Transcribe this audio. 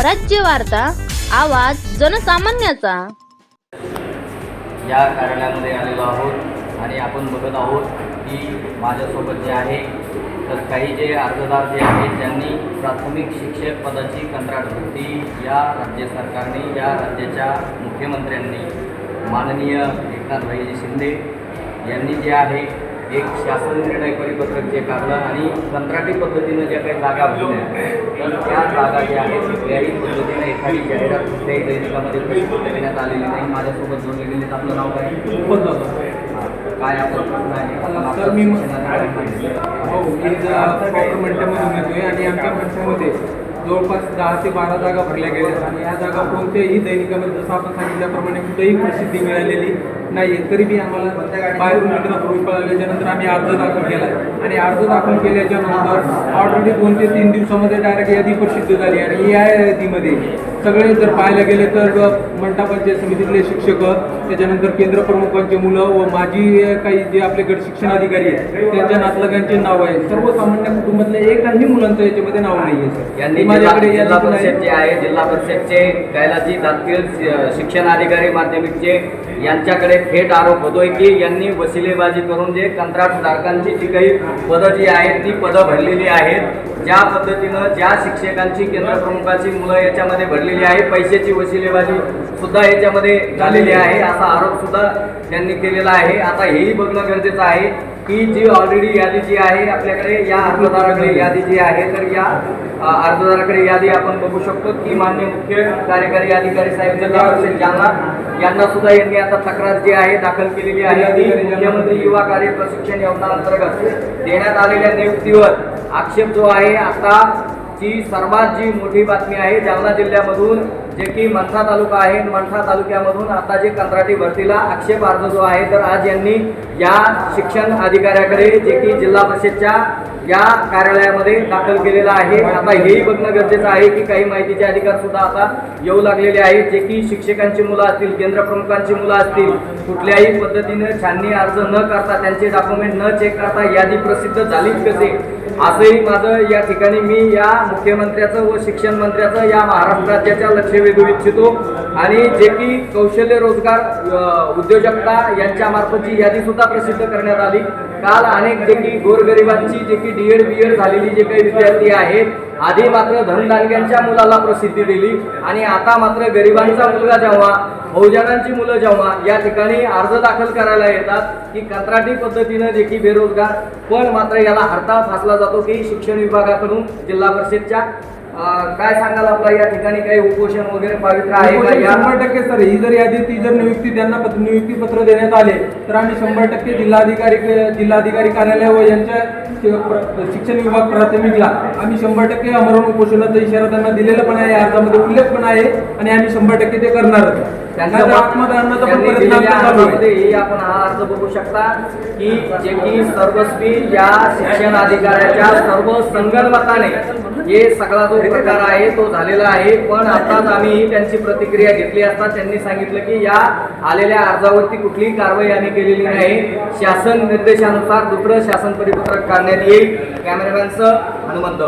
स्वराज्य वार्ता आवाज जनसामान्याचा. या कार्यालयामध्ये आलेलो आहोत आणि आपण बघत आहोत की माझ्यासोबत जे आहे तर काही जे अर्जदार जे आहेत त्यांनी प्राथमिक शिक्षक पदाची कंत्राट होती या राज्य सरकारने या राज्याच्या मुख्यमंत्र्यांनी. माननीय एकनाथभाई शिंदे यांनी जे आहे एक शासन निर्णय परिपत्रक जे काढलं आणि कंत्राटी पद्धतीनं ज्या काही जागा भरल्या तर त्या जागा ज्या आहेत कुठल्याही पद्धतीने एखादी जाहिरात कुठल्याही दैनिकामध्ये प्रसिद्ध करण्यात आलेली नाही. माझ्यासोबत जोडले गेले आपलं नाव काय. काय आपण प्रश्न आहे? मी- हो मी प्रॉपर मंठ्यामधून येतोय आणि आमच्या मंठ्यामध्ये जवळपास दहा ते बारा जागा भरल्या गेल्या आणि या जागा कोणत्याही दैनिकामध्ये जसं आपण सांगितल्याप्रमाणे कुठेही प्रसिद्धी मिळालेली नाही आहे तरी मी आम्हाला बाहेरून मित्र पूर्वी कळाल्याच्या नंतर आम्ही अर्ज दाखल केला आणि अर्ज दाखल केल्याच्यानंतर ऑलरेडी दोन ते तीन दिवसामध्ये डायरेक्ट यादी प्रसिद्ध झाली आणि या यादीमध्ये सगळे जर पाहायला गेले तर मंडा पंचायत समितीतले शिक्षक त्याच्यानंतर केंद्र प्रमुखांची मुलं व माजी काही जे आपल्याकडे शिक्षण अधिकारी आहेत त्यांच्या नातलगांचे नाव आहे सर्वसामान्य कुटुंबातल्या एकाही मुलांचं याच्यामध्ये नाव नाही आहे यांनी माझ्याकडे जिल्हा यादीतून आहे. जिल्हा परिषदचे कैलाजी दातील शिक्षण अधिकारी माध्यमिकचे. यांच्याकडे थेट आरोप होतोय की यांनी वसिलेबाजी करून जे कंत्राटधारकांची जी काही पदं जी आहेत ती पदं भरलेली आहेत. ज्या पद्धतीनं ज्या शिक्षकांची केंद्र प्रमुखाची मुलं याच्यामध्ये भरलेली आहे पैशाची वशिलेबाजी सुद्धा याच्यामध्ये झालेली आहे असा आरोप सुद्धा त्यांनी केलेला आहे. आता हेही बघणं गरजेचं आहे की जी ऑलरेडी यादी जी आहे आपल्याकडे या अर्जदाराकडे यादी जी आहे तर या अर्जदाराकडे यादी आपण बघू शकतो. की मान्य मुख्य कार्यकारी अधिकारी साहेब जिल्हा यांना सुद्धा यांनी आता तक्रार जी आहे दाखल केलेली आहे ती मुख्यमंत्री युवा कार्य प्रशिक्षण योजनांतर्गत देण्यात आलेल्या नियुक्तीवर आक्षेप जो आहे आता जी सर्वात जी मोठी बातमी आहे जालना जिल्ह्यामधून जे की मनसा तालुका आहे. मनसा तालुक्यामधून आता जे कंत्राटी भरतीला आक्षेप अर्ज जो आहे तर आज यांनी या शिक्षण अधिकाऱ्याकडे जे की जिल्हा परिषदच्या या कार्यालयामध्ये दाखल केलेला आहे. आता हेही बघणं गरजेचं आहे की काही माहितीचे अधिकार सुद्धा आता येऊ लागलेले आहेत. जे की शिक्षकांची मुलं असतील केंद्र प्रमुखांची मुलं असतील कुठल्याही पद्धतीने छाननी अर्ज न करता त्यांचे डॉक्युमेंट न चेक करता यादी प्रसिद्ध झालीच कसे? असंही माझं या ठिकाणी मी या मुख्यमंत्र्याचं व शिक्षण मंत्र्याचं या महाराष्ट्र राज्याच्या लक्ष वेधू इच्छितो. आणि जे की कौशल्य रोजगार उद्योजकता यांच्या मार्फतची यादी सुद्धा प्रसिद्ध करण्यात आली. काल अनेक जे की गोरगरिबांची जे की डी एड बी एड झालेली जे काही विद्यार्थी आहेत आधी मात्र धनदानग्यांच्या मुलाला प्रसिद्धी दिली. आणि आता मात्र गरिबांचा मुलगा जेव्हा बहुजनांची मुलं जेव्हा या ठिकाणी अर्ज दाखल करायला येतात की कंत्राटी पद्धतीनं जे की बेरोजगार पण मात्र याला हरताळ फासला जातो की शिक्षण विभागाकडून जिल्हा परिषदच्या काय सांगाल आपला या ठिकाणी? काही उपोषण वगैरे पवित्र आहे शंभर टक्के सर ही जर यादी ती जर नियुक्ती त्यांना नियुक्ती पत्र देण्यात आले तर आम्ही शंभर टक्के जिल्हाधिकारी जिल्हाधिकारी कार्यालय व यांच्या शिक्षण विभाग प्राथमिकला आम्ही शंभर टक्के अमरण उपोषणाचा इशारा त्यांना दिलेला पण आहे अर्जामध्ये उल्लेख पण आहे आणि आम्ही शंभर टक्के ते करणारच त्यांनी हे आपण हा अर्ज बघू शकता की जे की सर्वस्वी या शिक्षण अधिकाऱ्याच्या सर्व संगणमताने हे सगळा जो प्रकार आहे तो झालेला आहे. पण आताच आम्ही त्यांची प्रतिक्रिया घेतली असता त्यांनी सांगितलं की या आलेल्या अर्जावरती कुठलीही कारवाई आम्ही केलेली नाही. शासन निर्देशानुसार दुसरं शासन परिपत्रक काढण्यात येईल. कॅमेरामॅनचं हनुमंत